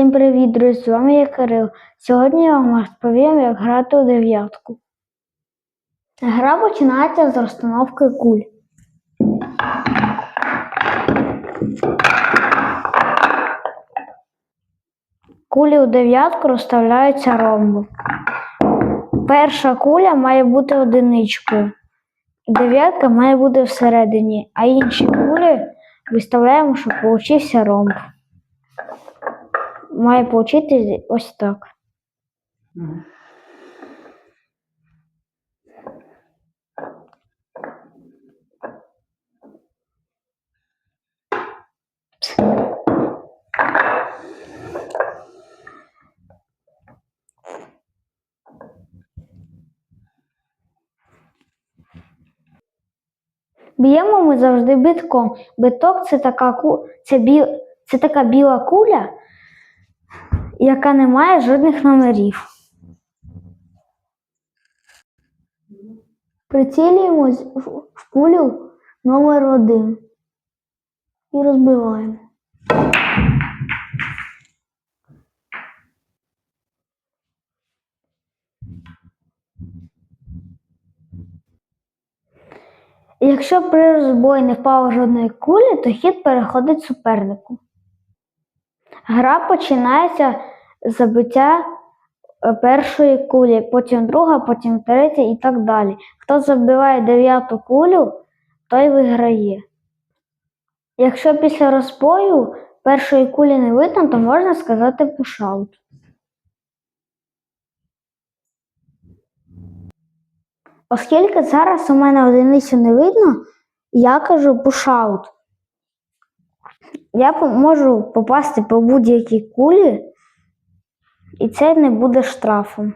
Всім привіт, друзі! З вами я Кирил. Сьогодні я вам розповім, як грати у дев'ятку. Гра починається з розстановки куль. Кулі у дев'ятку розставляються ромбом. Перша куля має бути одиничкою. Дев'ятка має бути всередині, а інші кулі виставляємо, щоб получився ромб. Має получитись ось так. Б'ємо ми завжди битком. Биток це така, ку... це, бі... це така біла куля, яка не має жодних номерів. Прицілюємось в кулю номер один і розбиваємо. Якщо при розбої не впало жодної кулі, то хід переходить супернику. Гра починається забиття е, першої кулі, потім друга, потім третя і так далі. Хто забиває дев'яту кулю, той виграє. Якщо після розбою першої кулі не видно, то можна сказати пушаут. Оскільки зараз у мене одиницю не видно, я кажу пушаут. Я можу попасти по будь-якій кулі, і це не буде штрафом.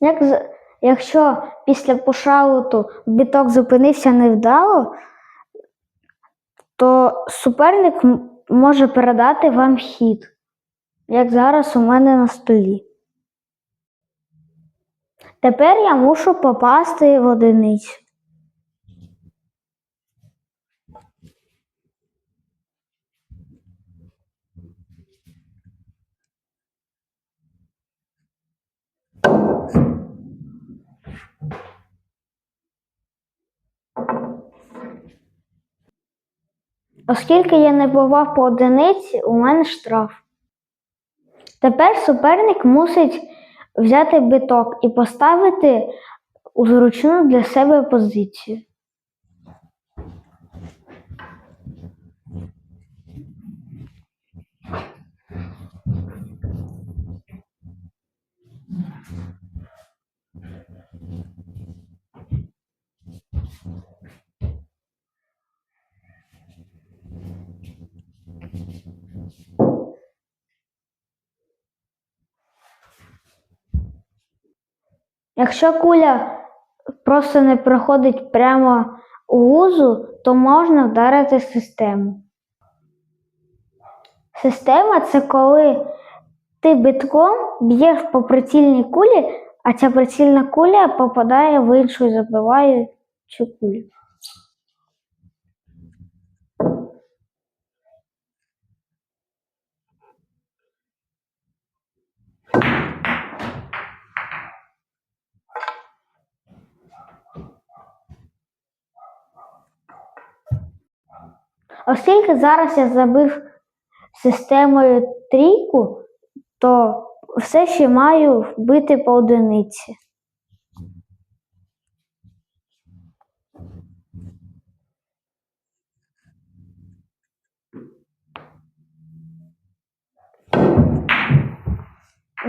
Як, якщо після пушауту біток зупинився невдало, то суперник може передати вам хід, як зараз у мене на столі. Тепер я мушу попасти в одиницю. Оскільки я не попав по одиниці, у мене штраф. Тепер суперник мусить взяти биток і поставити у зручну для себе позицію. Якщо куля просто не проходить прямо у вузу, то можна вдарити систему. Система це коли ти битком б'єш по прицільній кулі, а ця прицільна куля попадає в іншу забиваючу кулю. Оскільки зараз я забив системою трійку, то все ще маю бити по одиниці.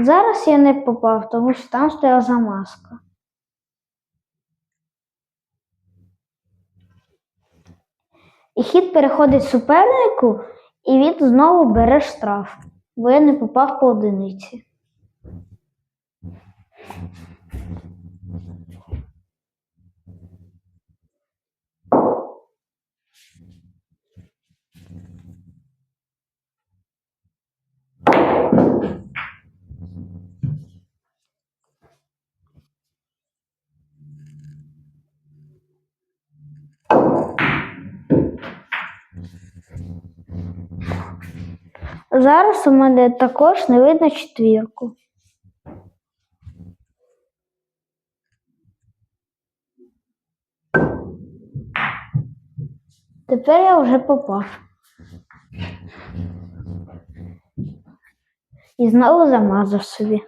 Зараз я не попав, тому що там стояла замазка. І хід переходить супернику, і він знову бере штраф, бо я не попав по одиниці. Зараз у мене також не видно четвірку. Тепер я вже попав. І знову замазав собі.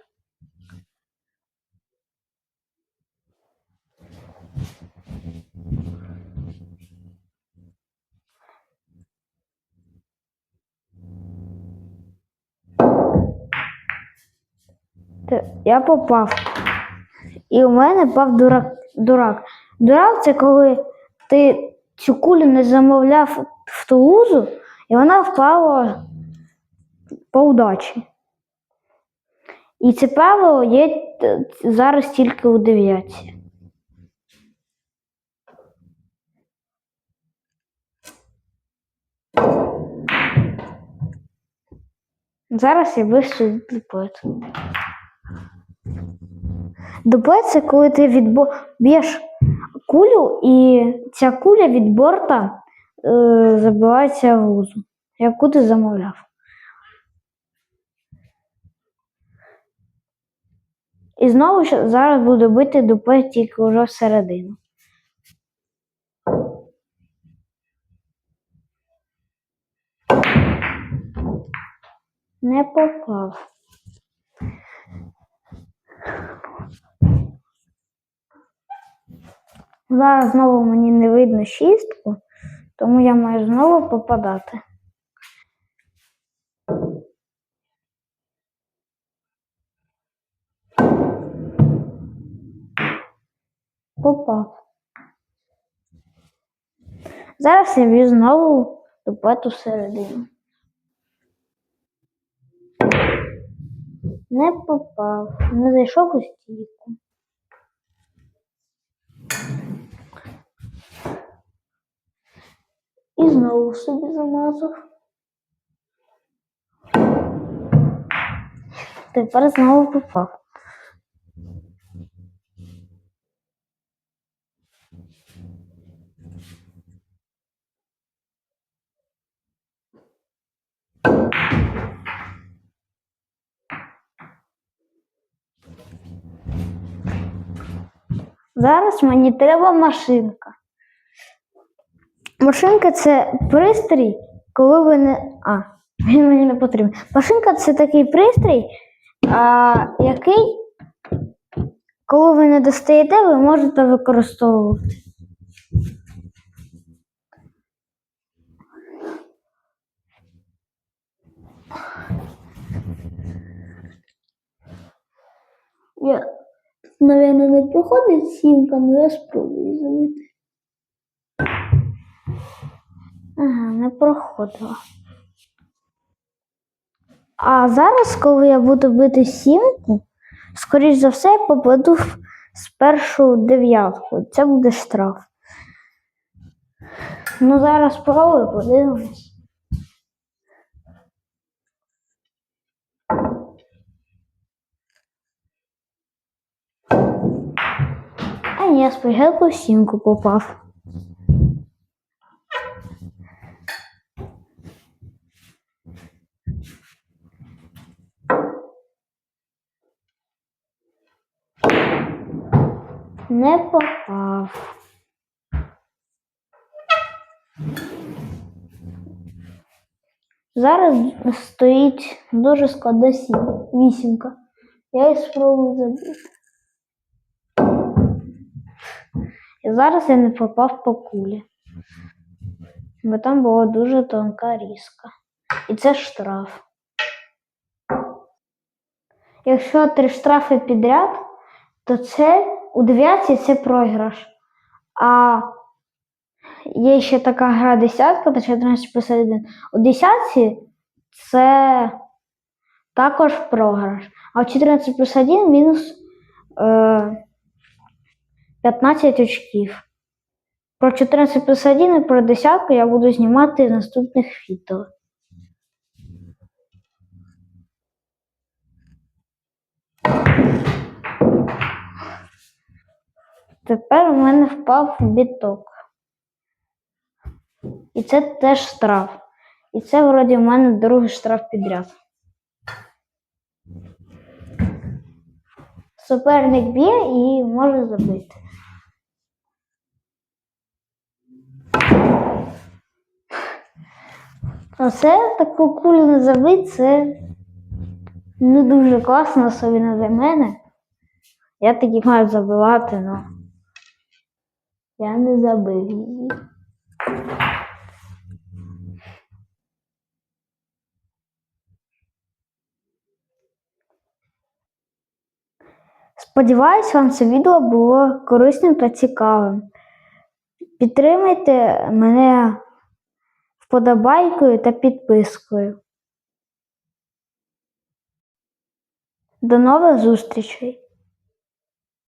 Я попав. І у мене пав дурак. Дурак. Дурак це коли ти цю кулю не замовляв в Тулузу, і вона впала по удачі. І це правило є зараз тільки у дев'ятці. Зараз я вишу дуплет. Дуплет це коли ти відбо... б'єш кулю, і ця куля від борта е, забивається в лузу, яку ти замовляв. І знову ще зараз буду бити дуплет тільки вже всередину. Не попав. Зараз знову мені не видно шістку, тому я маю знову попадати. Попав. Зараз я б'ю знову дуплету всередину. Не попав, не зайшов у стійку. І знову собі замазав. Тепер знову попав. Зараз мені треба машинка. Машинка це пристрій, коли ви не. А, він мені не потрібен. Машинка це такий пристрій, а, який, коли ви не достаєте, ви можете використовувати. Я, наверное, не проходить сімка, але я спробую залити. Ага, не проходила. А зараз, коли я буду бити сімку, скоріш за все, я попаду в спершу дев'ятку. Це буде штраф. Ну, зараз спробую, подивимось. А ні, спочатку в сімку попав. Не попав. Зараз стоїть дуже складна сім, вісімка. Я її спробую забити. І зараз я не попав по кулі. Бо там була дуже тонка різка. І це штраф. Якщо три штрафи підряд, то це у дев'ятці це програш. А є ще така гра десятка та 14 плюс 1. У десятці це також програш. А у 14 плюс 1 мінус е, 15 очків. Про 14 плюс 1 і про десятку я буду знімати в наступних відео. Тепер у мене впав біток. І це теж штраф. І це вроді в мене другий штраф підряд. Суперник б'є і може забити. Оце таку кулю не забити, це не дуже класно, особливо для мене. Я таки маю забивати, але я не забив її. Сподіваюсь, вам це відео було корисним та цікавим. Підтримайте мене вподобайкою та підпискою. До нових зустрічей!